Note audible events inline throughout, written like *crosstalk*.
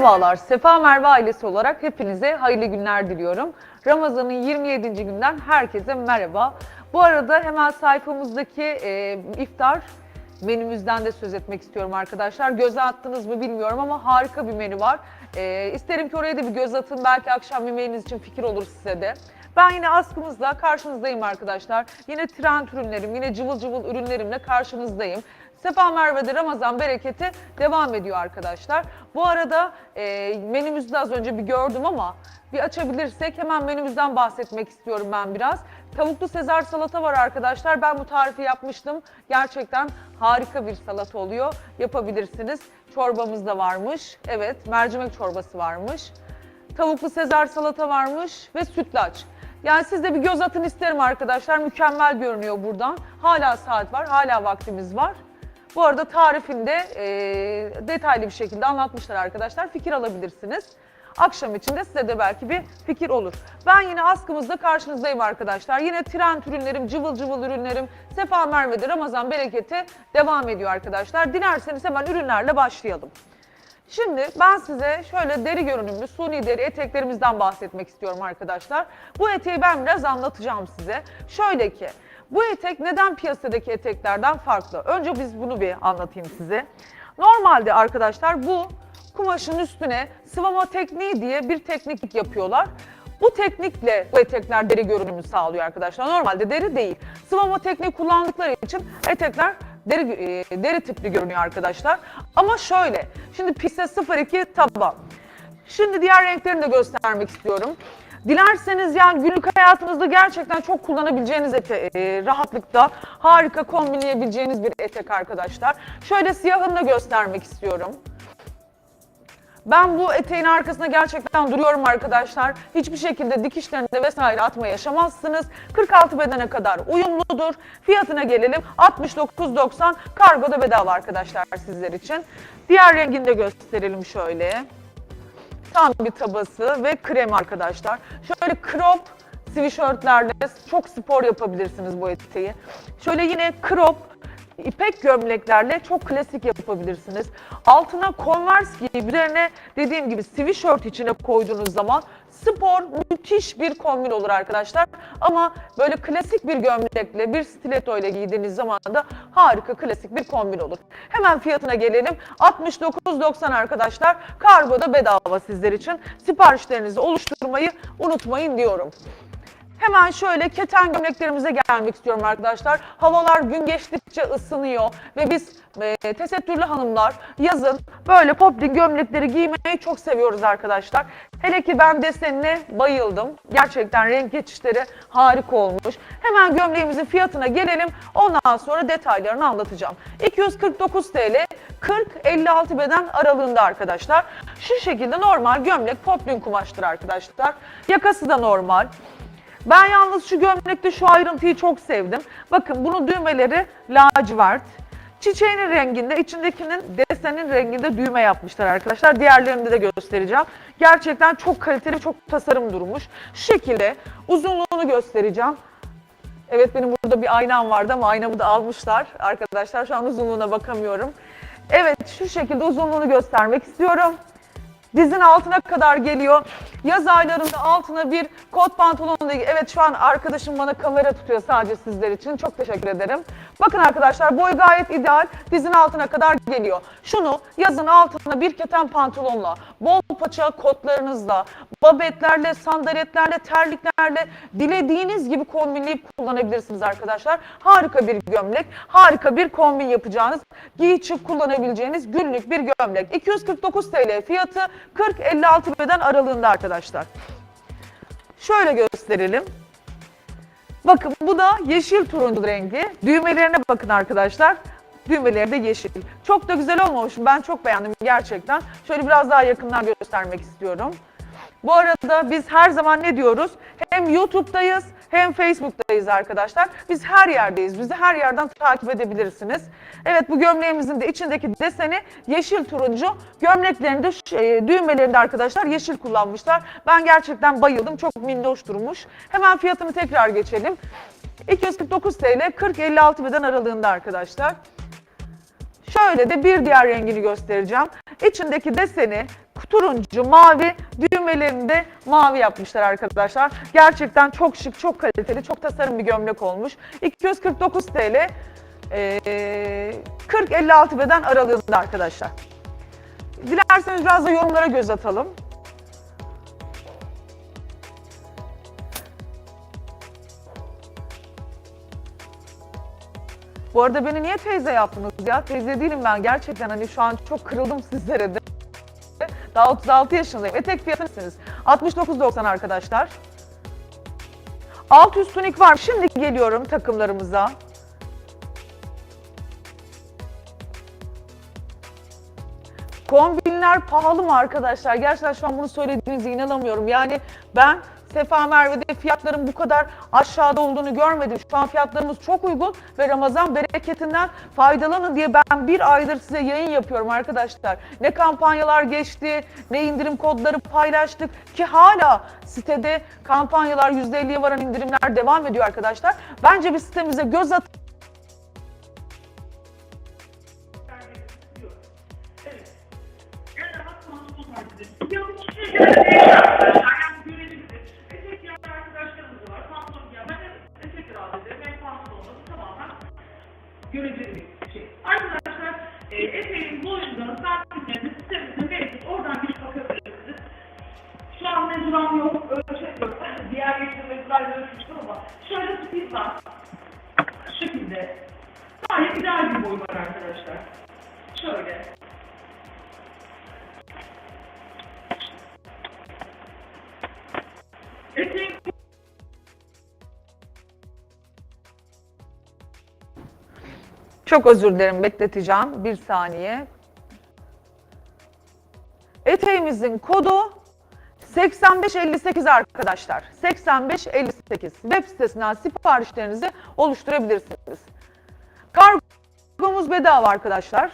Merhabalar. Sefa Merve ailesi olarak hepinize hayırlı günler diliyorum. Ramazan'ın 27. günden herkese merhaba. Bu arada hemen sayfamızdaki e, iftar menümüzden de söz etmek istiyorum arkadaşlar. Göze attınız mı bilmiyorum ama harika bir menü var. E, isterim ki oraya da bir göz atın. Belki akşam yemeğiniz için fikir olur size de. Ben yine askımızla karşınızdayım arkadaşlar. Yine trend ürünlerim, yine cıvıl cıvıl ürünlerimle karşınızdayım. Sefa Merve'de Ramazan bereketi devam ediyor arkadaşlar. Bu arada e, menümüzü de az önce bir gördüm ama bir açabilirsek hemen menümüzden bahsetmek istiyorum ben biraz. Tavuklu sezar salata var arkadaşlar. Ben bu tarifi yapmıştım. Gerçekten harika bir salata oluyor. Yapabilirsiniz. Çorbamız da varmış. Evet, mercimek çorbası varmış. Tavuklu sezar salata varmış ve sütlaç. Yani siz de bir göz atın isterim arkadaşlar. Mükemmel görünüyor buradan. Hala saat var, hala vaktimiz var. Bu arada tarifinde e, detaylı bir şekilde anlatmışlar arkadaşlar. Fikir alabilirsiniz. Akşam için de size de belki bir fikir olur. Ben yine askımızda karşınızdayım arkadaşlar. Yine trend ürünlerim, cıvıl cıvıl ürünlerim, Sefa Merve'de Ramazan bereketi devam ediyor arkadaşlar. Dilerseniz hemen ürünlerle başlayalım. Şimdi ben size şöyle deri görünümlü suni deri eteklerimizden bahsetmek istiyorum arkadaşlar. Bu eteği ben biraz anlatacağım size. Şöyle ki bu etek neden piyasadaki eteklerden farklı? Önce biz bunu bir anlatayım size. Normalde arkadaşlar bu kumaşın üstüne sıvama tekniği diye bir teknik yapıyorlar. Bu teknikle bu etekler deri görünümü sağlıyor arkadaşlar. Normalde deri değil. Sıvama tekniği kullandıkları için etekler deri, e, deri tipli görünüyor arkadaşlar. Ama şöyle, şimdi piste 02 taban. Şimdi diğer renklerini de göstermek istiyorum. Dilerseniz yani günlük hayatınızda gerçekten çok kullanabileceğiniz ete, e, rahatlıkta harika kombinleyebileceğiniz bir etek arkadaşlar. Şöyle siyahını da göstermek istiyorum. Ben bu eteğin arkasında gerçekten duruyorum arkadaşlar. Hiçbir şekilde dikişlerinde vesaire atma yaşamazsınız. 46 bedene kadar uyumludur. Fiyatına gelelim 69.90 kargoda bedava arkadaşlar sizler için. Diğer rengini de gösterelim şöyle. Tam bir tabası ve krem arkadaşlar. Şöyle crop sweatshirtlerle çok spor yapabilirsiniz bu eteği. Şöyle yine crop ipek gömleklerle çok klasik yapabilirsiniz. Altına Converse giyip üzerine dediğim gibi sweatshirt içine koyduğunuz zaman spor müthiş bir kombin olur arkadaşlar. Ama böyle klasik bir gömlekle bir stiletto ile giydiğiniz zaman da harika klasik bir kombin olur. Hemen fiyatına gelelim. 69.90 arkadaşlar. Kargoda bedava sizler için. Siparişlerinizi oluşturmayı unutmayın diyorum. Hemen şöyle keten gömleklerimize gelmek istiyorum arkadaşlar. Havalar gün geçtikçe ısınıyor ve biz e, tesettürlü hanımlar yazın böyle popli gömlekleri giymeyi çok seviyoruz arkadaşlar. Hele ki ben desenine bayıldım. Gerçekten renk geçişleri harika olmuş. Hemen gömleğimizin fiyatına gelelim. Ondan sonra detaylarını anlatacağım. 249 TL 40-56 beden aralığında arkadaşlar. Şu şekilde normal gömlek poplin kumaştır arkadaşlar. Yakası da normal. Ben yalnız şu gömlekte şu ayrıntıyı çok sevdim. Bakın bunun düğmeleri lacivert. Çiçeğinin renginde, içindekinin desenin renginde düğme yapmışlar arkadaşlar. Diğerlerini de göstereceğim. Gerçekten çok kaliteli, çok tasarım durmuş. Şu şekilde uzunluğunu göstereceğim. Evet benim burada bir aynam vardı ama aynamı da almışlar arkadaşlar. Şu an uzunluğuna bakamıyorum. Evet şu şekilde uzunluğunu göstermek istiyorum. Dizin altına kadar geliyor. Yaz aylarında altına bir kot pantolon da Evet şu an arkadaşım bana kamera tutuyor sadece sizler için. Çok teşekkür ederim. Bakın arkadaşlar boy gayet ideal. Dizin altına kadar geliyor. Şunu yazın altına bir keten pantolonla, bol paça kotlarınızla, babetlerle, sandaletlerle, terliklerle dilediğiniz gibi kombinleyip kullanabilirsiniz arkadaşlar. Harika bir gömlek, harika bir kombin yapacağınız, giy çık kullanabileceğiniz günlük bir gömlek. 249 TL fiyatı 40-56 beden aralığında arkadaşlar. Şöyle gösterelim. Bakın bu da yeşil turuncu rengi. Düğmelerine bakın arkadaşlar. Düğmeleri de yeşil. Çok da güzel olmamış. mı? Ben çok beğendim gerçekten. Şöyle biraz daha yakından göstermek istiyorum. Bu arada biz her zaman ne diyoruz? Hem YouTube'dayız hem Facebook'tayız arkadaşlar. Biz her yerdeyiz. Bizi her yerden takip edebilirsiniz. Evet bu gömleğimizin de içindeki deseni yeşil turuncu. Gömleklerinde e, düğmelerinde arkadaşlar yeşil kullanmışlar. Ben gerçekten bayıldım. Çok minnoş durmuş. Hemen fiyatını tekrar geçelim. 249 TL 40-56 beden aralığında arkadaşlar. Şöyle de bir diğer rengini göstereceğim. İçindeki deseni turuncu, mavi, düğmelerini de mavi yapmışlar arkadaşlar. Gerçekten çok şık, çok kaliteli, çok tasarım bir gömlek olmuş. 249 TL, ee, 40-56 beden aralığında arkadaşlar. Dilerseniz biraz da yorumlara göz atalım. Bu arada beni niye teyze yaptınız ya? Teyze değilim ben gerçekten hani şu an çok kırıldım *laughs* sizlere de. Daha 36 yaşındayım. Etek fiyatınız 69.90 arkadaşlar. Alt üst tunik var. Şimdi geliyorum takımlarımıza. Kombinler pahalı mı arkadaşlar? Gerçekten şu an bunu söylediğinize inanamıyorum. Yani ben Sefa Merve'de fiyatların bu kadar aşağıda olduğunu görmedim. Şu an fiyatlarımız çok uygun ve Ramazan bereketinden faydalanın diye ben bir aydır size yayın yapıyorum arkadaşlar. Ne kampanyalar geçti, ne indirim kodları paylaştık ki hala sitede kampanyalar %50'ye varan indirimler devam ediyor arkadaşlar. Bence bir sitemize göz atın. İdeal bir boy var arkadaşlar. Şöyle. Çok özür dilerim bekleteceğim. Bir saniye. Eteğimizin kodu 8558 arkadaşlar. 8558. Web sitesinden siparişlerinizi oluşturabilirsiniz. Kargomuz bedava arkadaşlar.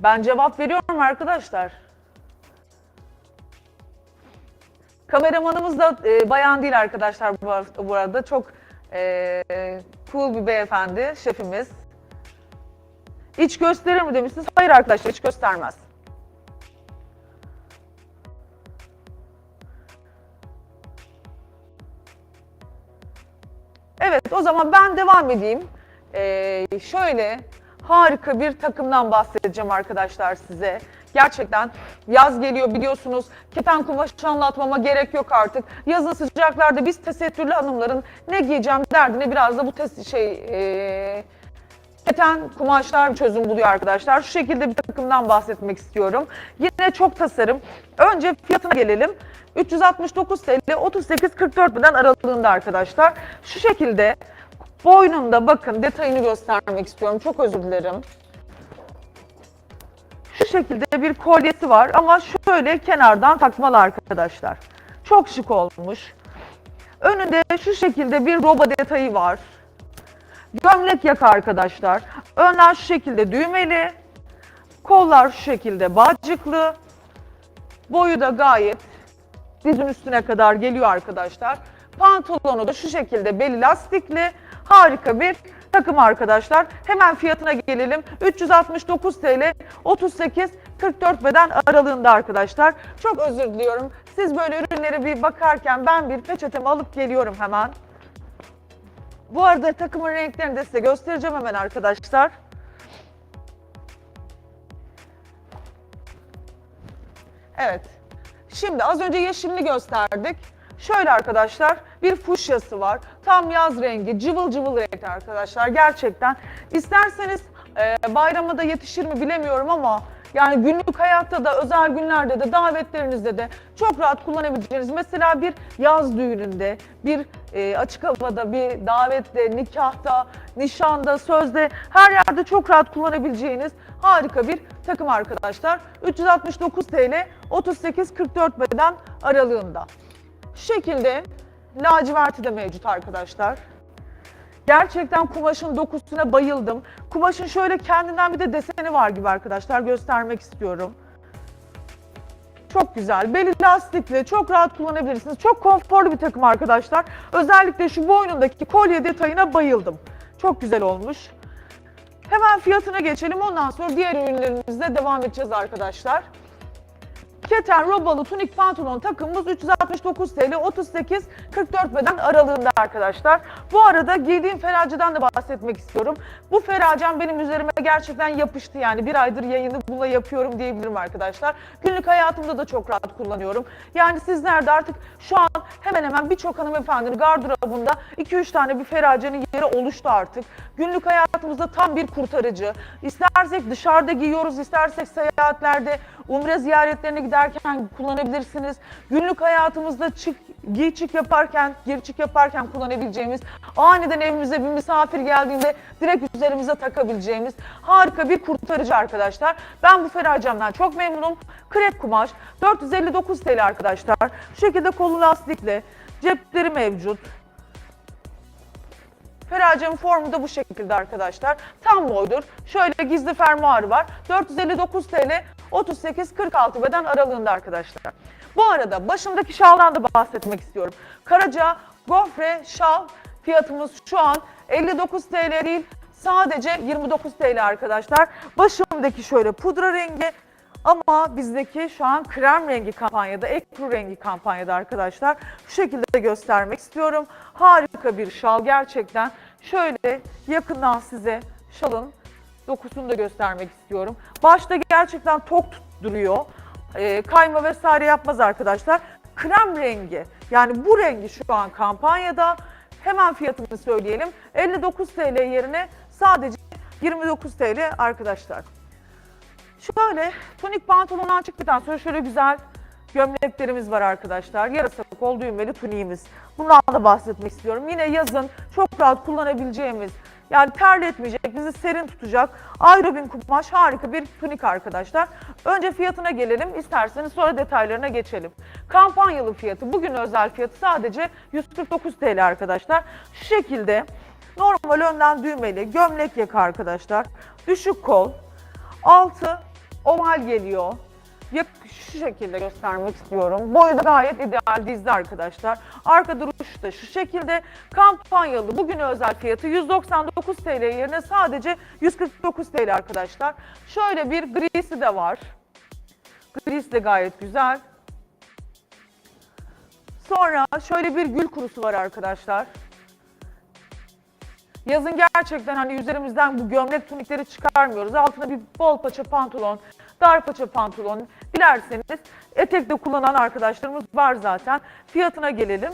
Ben cevap veriyorum arkadaşlar. Kameramanımız da e, bayan değil arkadaşlar bu, bu arada. Çok e, cool bir beyefendi, şefimiz. İç gösterir mi demişsiniz? Hayır arkadaşlar, hiç göstermez. Zaman ben devam edeyim. Ee, şöyle harika bir takımdan bahsedeceğim arkadaşlar size. Gerçekten yaz geliyor biliyorsunuz. Keten kumaşı anlatmama gerek yok artık. Yazın sıcaklarda biz tesettürlü hanımların ne giyeceğim derdine biraz da bu tes şey e, keten kumaşlar çözüm buluyor arkadaşlar. Şu şekilde bir takımdan bahsetmek istiyorum. Yine çok tasarım. Önce fiyatına gelelim. 369 TL 38-44 beden aralığında arkadaşlar. Şu şekilde boynunda bakın detayını göstermek istiyorum. Çok özür dilerim. Şu şekilde bir kolyesi var ama şöyle kenardan takmalı arkadaşlar. Çok şık olmuş. Önünde şu şekilde bir roba detayı var. Gömlek yaka arkadaşlar. Önler şu şekilde düğmeli. Kollar şu şekilde bağcıklı. Boyu da gayet dizin üstüne kadar geliyor arkadaşlar. Pantolonu da şu şekilde beli lastikli. Harika bir takım arkadaşlar. Hemen fiyatına gelelim. 369 TL 38 44 beden aralığında arkadaşlar. Çok özür diliyorum. Siz böyle ürünlere bir bakarken ben bir peçetemi alıp geliyorum hemen. Bu arada takımın renklerini de size göstereceğim hemen arkadaşlar. Evet. Şimdi az önce yeşilini gösterdik. Şöyle arkadaşlar bir fuşyası var. Tam yaz rengi, cıvıl cıvıl renk arkadaşlar gerçekten. İsterseniz e, bayrama da yetişir mi bilemiyorum ama yani günlük hayatta da özel günlerde de davetlerinizde de çok rahat kullanabileceğiniz mesela bir yaz düğününde, bir e, açık havada, bir davette, nikahta, nişanda, sözde her yerde çok rahat kullanabileceğiniz harika bir takım arkadaşlar. 369 TL 38-44 beden aralığında. Şu şekilde laciverti de mevcut arkadaşlar. Gerçekten kumaşın dokusuna bayıldım. Kumaşın şöyle kendinden bir de deseni var gibi arkadaşlar göstermek istiyorum. Çok güzel. Beli lastikli, çok rahat kullanabilirsiniz. Çok konforlu bir takım arkadaşlar. Özellikle şu boynundaki kolye detayına bayıldım. Çok güzel olmuş. Hemen fiyatına geçelim. Ondan sonra diğer ürünlerimizle devam edeceğiz arkadaşlar. Keten robalı tunik pantolon takımımız 369 TL 38 44 beden aralığında arkadaşlar. Bu arada giydiğim feraceden de bahsetmek istiyorum. Bu feracem benim üzerime gerçekten yapıştı yani bir aydır yayını bununla yapıyorum diyebilirim arkadaşlar. Günlük hayatımda da çok rahat kullanıyorum. Yani sizler de artık şu an hemen hemen birçok hanımefendinin gardırobunda 2-3 tane bir feracenin yeri oluştu artık. Günlük hayatımızda tam bir kurtarıcı. İstersek dışarıda giyiyoruz, istersek seyahatlerde, umre ziyaretlerine giderken kullanabilirsiniz. Günlük hayatımızda çık, giy çık yaparken, gir çık yaparken kullanabileceğimiz, aniden evimize bir misafir geldiğinde direkt üzerimize takabileceğimiz harika bir kurtarıcı arkadaşlar. Ben bu feracemden çok memnunum. Krep kumaş, 459 TL arkadaşlar. Şu şekilde kolu lastikli, cepleri mevcut. Feracemin formu da bu şekilde arkadaşlar. Tam boydur. Şöyle gizli fermuarı var. 459 TL 38-46 beden aralığında arkadaşlar. Bu arada başımdaki şaldan da bahsetmek istiyorum. Karaca gofre şal fiyatımız şu an 59 TL değil sadece 29 TL arkadaşlar. Başımdaki şöyle pudra rengi ama bizdeki şu an krem rengi kampanyada, ekru rengi kampanyada arkadaşlar. Şu şekilde de göstermek istiyorum. Harika bir şal gerçekten. Şöyle yakından size şalın dokusunu da göstermek istiyorum. Başta gerçekten tok duruyor. Ee, kayma vesaire yapmaz arkadaşlar. Krem rengi yani bu rengi şu an kampanyada. Hemen fiyatını söyleyelim. 59 TL yerine sadece 29 TL arkadaşlar. Şöyle tonik pantolondan çıktıktan sonra şöyle güzel gömleklerimiz var arkadaşlar. Yarasa kol düğmeli tuniğimiz. Bundan da bahsetmek istiyorum. Yine yazın çok rahat kullanabileceğimiz yani terletmeyecek, bizi serin tutacak aerobin kumaş harika bir tunik arkadaşlar. Önce fiyatına gelelim. isterseniz sonra detaylarına geçelim. Kampanyalı fiyatı, bugün özel fiyatı sadece 149 TL arkadaşlar. Şu şekilde normal önden düğmeli gömlek yaka arkadaşlar. Düşük kol, Altı oval geliyor. Yak şu şekilde göstermek istiyorum. Boyu da gayet ideal dizdi arkadaşlar. Arka duruş da şu şekilde. Kampanyalı bugün özel fiyatı 199 TL yerine sadece 149 TL arkadaşlar. Şöyle bir grisi de var. Grisi de gayet güzel. Sonra şöyle bir gül kurusu var arkadaşlar. Yazın gerçekten hani üzerimizden bu gömlek tunikleri çıkarmıyoruz. Altına bir bol paça pantolon, dar paça pantolon dilerseniz etekte kullanan arkadaşlarımız var zaten. Fiyatına gelelim.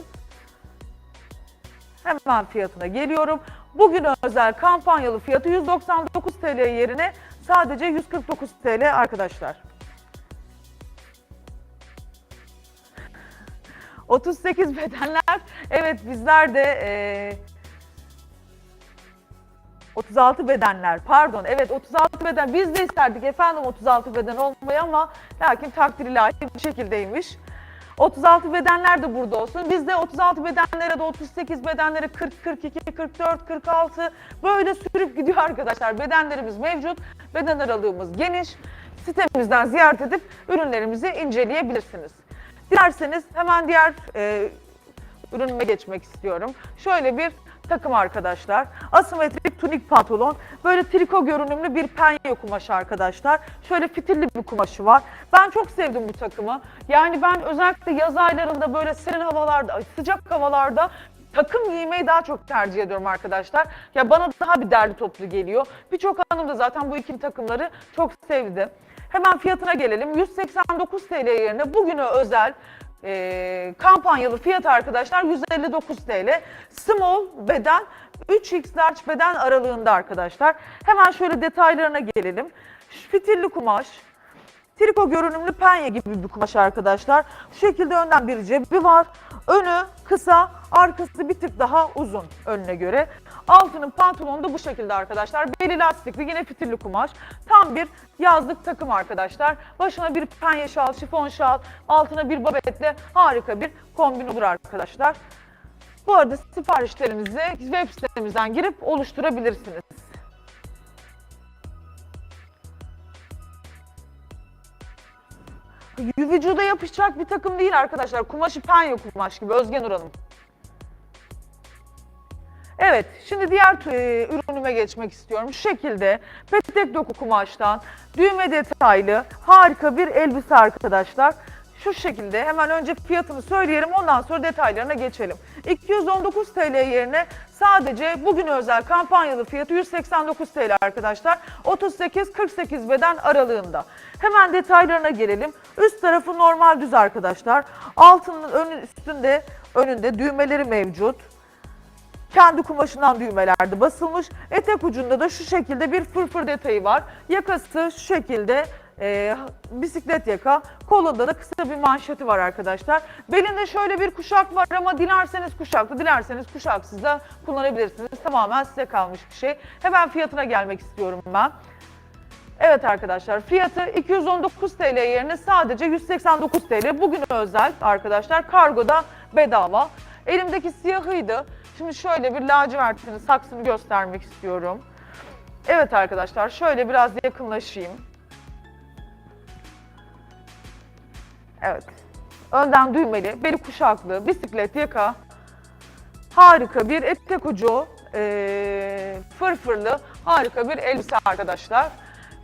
Hemen fiyatına geliyorum. Bugün özel kampanyalı fiyatı 199 TL yerine sadece 149 TL arkadaşlar. 38 bedenler. Evet bizler de eee 36 bedenler pardon evet 36 beden biz de isterdik efendim 36 beden olmayı ama lakin takdir ilahi bir şekildeymiş. 36 bedenler de burada olsun. Biz de 36 bedenlere de 38 bedenlere 40, 42, 44, 46 böyle sürüp gidiyor arkadaşlar. Bedenlerimiz mevcut. Beden aralığımız geniş. Sitemizden ziyaret edip ürünlerimizi inceleyebilirsiniz. Dilerseniz hemen diğer e, ürünüme geçmek istiyorum. Şöyle bir takım arkadaşlar. Asimetrik tunik pantolon. Böyle triko görünümlü bir penye kumaşı arkadaşlar. Şöyle fitilli bir kumaşı var. Ben çok sevdim bu takımı. Yani ben özellikle yaz aylarında böyle serin havalarda, sıcak havalarda takım giymeyi daha çok tercih ediyorum arkadaşlar. Ya bana daha bir derli toplu geliyor. Birçok hanım da zaten bu ikili takımları çok sevdi. Hemen fiyatına gelelim. 189 TL yerine bugüne özel e, kampanyalı fiyat arkadaşlar 159 TL. Small beden 3x large beden aralığında arkadaşlar. Hemen şöyle detaylarına gelelim. Fitilli kumaş, Triko görünümlü penye gibi bir kumaş arkadaşlar. Şu şekilde önden bir cebi var. Önü kısa, arkası bir tık daha uzun önüne göre. Altının pantolonu da bu şekilde arkadaşlar. Beli lastikli yine fitilli kumaş. Tam bir yazlık takım arkadaşlar. Başına bir penye şal, şifon şal, altına bir babetle harika bir kombin olur arkadaşlar. Bu arada siparişlerinizi web sitemizden girip oluşturabilirsiniz. Vücuda yapışacak bir takım değil arkadaşlar. Kumaşı penye kumaş gibi Özgen Hanım. Evet, şimdi diğer e, ürünüme geçmek istiyorum. Şu şekilde petek doku kumaştan düğme detaylı harika bir elbise arkadaşlar. Şu şekilde hemen önce fiyatını söyleyelim ondan sonra detaylarına geçelim. 219 TL yerine sadece bugün özel kampanyalı fiyatı 189 TL arkadaşlar. 38-48 beden aralığında. Hemen detaylarına gelelim. Üst tarafı normal düz arkadaşlar. Altının önü, üstünde önünde düğmeleri mevcut kendi kumaşından düğmelerde basılmış. Etek ucunda da şu şekilde bir fırfır detayı var. Yakası şu şekilde e, bisiklet yaka. Kolunda da kısa bir manşeti var arkadaşlar. Belinde şöyle bir kuşak var ama dilerseniz kuşaklı, dilerseniz kuşaksız da kullanabilirsiniz. Tamamen size kalmış bir şey. Hemen fiyatına gelmek istiyorum ben. Evet arkadaşlar fiyatı 219 TL yerine sadece 189 TL. Bugün özel arkadaşlar kargoda bedava. Elimdeki siyahıydı. Şimdi şöyle bir lacivertinin saksını göstermek istiyorum. Evet arkadaşlar şöyle biraz yakınlaşayım. Evet. Önden düğmeli, beli kuşaklı, bisiklet yaka. Harika bir etek ucu, eee, fırfırlı harika bir elbise arkadaşlar.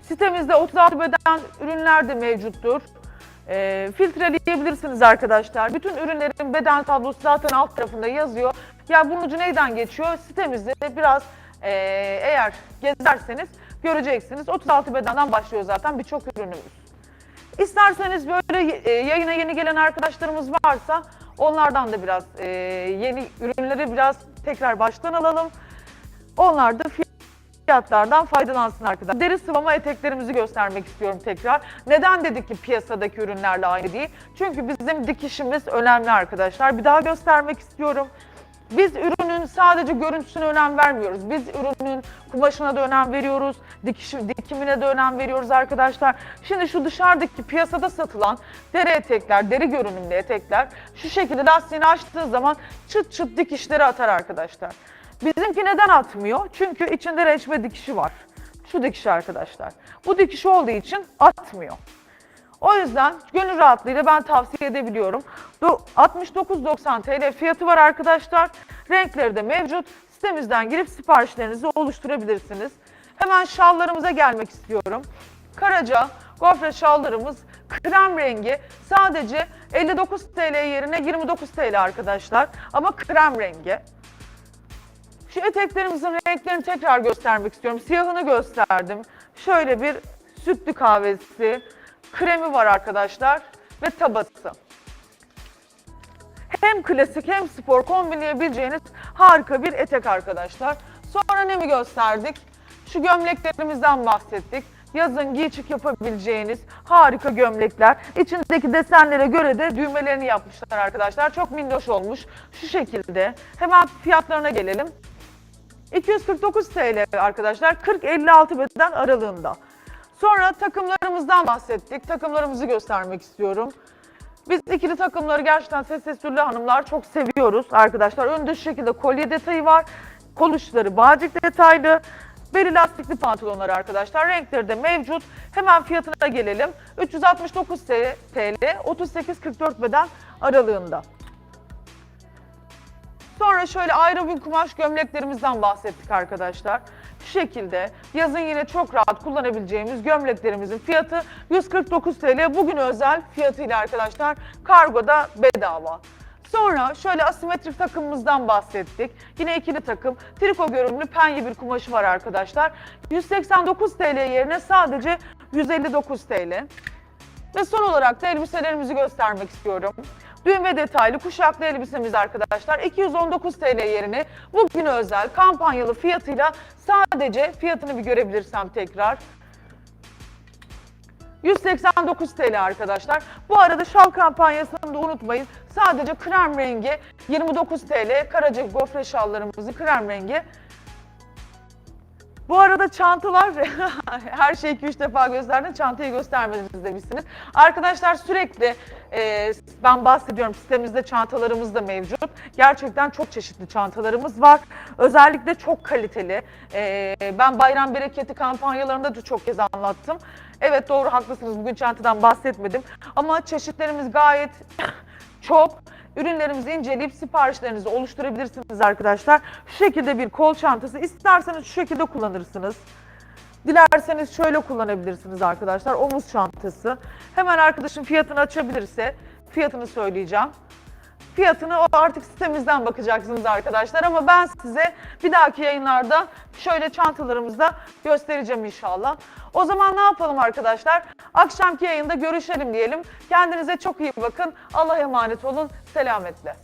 Sitemizde 36 beden ürünler de mevcuttur. Eee filtreleyebilirsiniz arkadaşlar. Bütün ürünlerin beden tablosu zaten alt tarafında yazıyor. Ya bunun ucu neyden geçiyor? Sitemizde biraz eee, eğer gezerseniz göreceksiniz. 36 bedenden başlıyor zaten birçok ürünümüz. İsterseniz böyle e, yayına yeni gelen arkadaşlarımız varsa onlardan da biraz e, yeni ürünleri biraz tekrar baştan alalım. Onlar da fiyatlardan faydalansın arkadaşlar. Deri sıvama eteklerimizi göstermek istiyorum tekrar. Neden dedik ki piyasadaki ürünlerle aynı değil? Çünkü bizim dikişimiz önemli arkadaşlar. Bir daha göstermek istiyorum. Biz ürünün sadece görüntüsüne önem vermiyoruz. Biz ürünün kumaşına da önem veriyoruz. Dikişi, dikimine de önem veriyoruz arkadaşlar. Şimdi şu dışarıdaki piyasada satılan deri etekler, deri görünümlü etekler şu şekilde lastiğini açtığı zaman çıt çıt dikişleri atar arkadaşlar. Bizimki neden atmıyor? Çünkü içinde reçme dikişi var. Şu dikiş arkadaşlar. Bu dikiş olduğu için atmıyor. O yüzden gönül rahatlığıyla ben tavsiye edebiliyorum. Do- 69.90 TL fiyatı var arkadaşlar. Renkleri de mevcut. Sitemizden girip siparişlerinizi oluşturabilirsiniz. Hemen şallarımıza gelmek istiyorum. Karaca gofret şallarımız krem rengi sadece 59 TL yerine 29 TL arkadaşlar. Ama krem rengi. Şu eteklerimizin renklerini tekrar göstermek istiyorum. Siyahını gösterdim. Şöyle bir sütlü kahvesi, kremi var arkadaşlar ve tabası. Hem klasik hem spor kombinleyebileceğiniz harika bir etek arkadaşlar. Sonra ne mi gösterdik? Şu gömleklerimizden bahsettik. Yazın giy çık yapabileceğiniz harika gömlekler. İçindeki desenlere göre de düğmelerini yapmışlar arkadaşlar. Çok minnoş olmuş. Şu şekilde. Hemen fiyatlarına gelelim. 249 TL arkadaşlar. 40-56 beden aralığında. Sonra takımlarımızdan bahsettik. Takımlarımızı göstermek istiyorum. Biz ikili takımları gerçekten ses sesürlü hanımlar çok seviyoruz arkadaşlar. Önde şu şekilde kolye detayı var. Kol uçları bağcık detaylı. Beli lastikli pantolonlar arkadaşlar. Renkleri de mevcut. Hemen fiyatına gelelim. 369 TL, 38-44 beden aralığında. Sonra şöyle aerobin kumaş gömleklerimizden bahsettik arkadaşlar. Şu şekilde yazın yine çok rahat kullanabileceğimiz gömleklerimizin fiyatı 149 TL. Bugün özel fiyatıyla arkadaşlar kargoda bedava. Sonra şöyle asimetrik takımımızdan bahsettik. Yine ikili takım. Triko görünümlü penye bir kumaşı var arkadaşlar. 189 TL yerine sadece 159 TL. Ve son olarak da elbiselerimizi göstermek istiyorum. Düğme detaylı kuşaklı elbisemiz arkadaşlar 219 TL yerine bugün özel kampanyalı fiyatıyla sadece fiyatını bir görebilirsem tekrar 189 TL arkadaşlar. Bu arada şal kampanyasını da unutmayın. Sadece krem rengi 29 TL. Karaca gofre şallarımızı krem rengi. Bu arada çantalar, *laughs* her şeyi 2-3 defa gösterdim, çantayı göstermediniz demişsiniz. Arkadaşlar sürekli e, ben bahsediyorum, sitemizde çantalarımız da mevcut. Gerçekten çok çeşitli çantalarımız var. Özellikle çok kaliteli. E, ben bayram bereketi kampanyalarında da çok kez anlattım. Evet doğru haklısınız, bugün çantadan bahsetmedim. Ama çeşitlerimiz gayet *laughs* çok. Ürünlerimizi inceleyip siparişlerinizi oluşturabilirsiniz arkadaşlar. Şu şekilde bir kol çantası isterseniz şu şekilde kullanırsınız. Dilerseniz şöyle kullanabilirsiniz arkadaşlar. Omuz çantası. Hemen arkadaşım fiyatını açabilirse fiyatını söyleyeceğim. Fiyatını o artık sitemizden bakacaksınız arkadaşlar ama ben size bir dahaki yayınlarda şöyle çantalarımızda göstereceğim inşallah. O zaman ne yapalım arkadaşlar? Akşamki yayında görüşelim diyelim. Kendinize çok iyi bakın. Allah'a emanet olun. Selametle.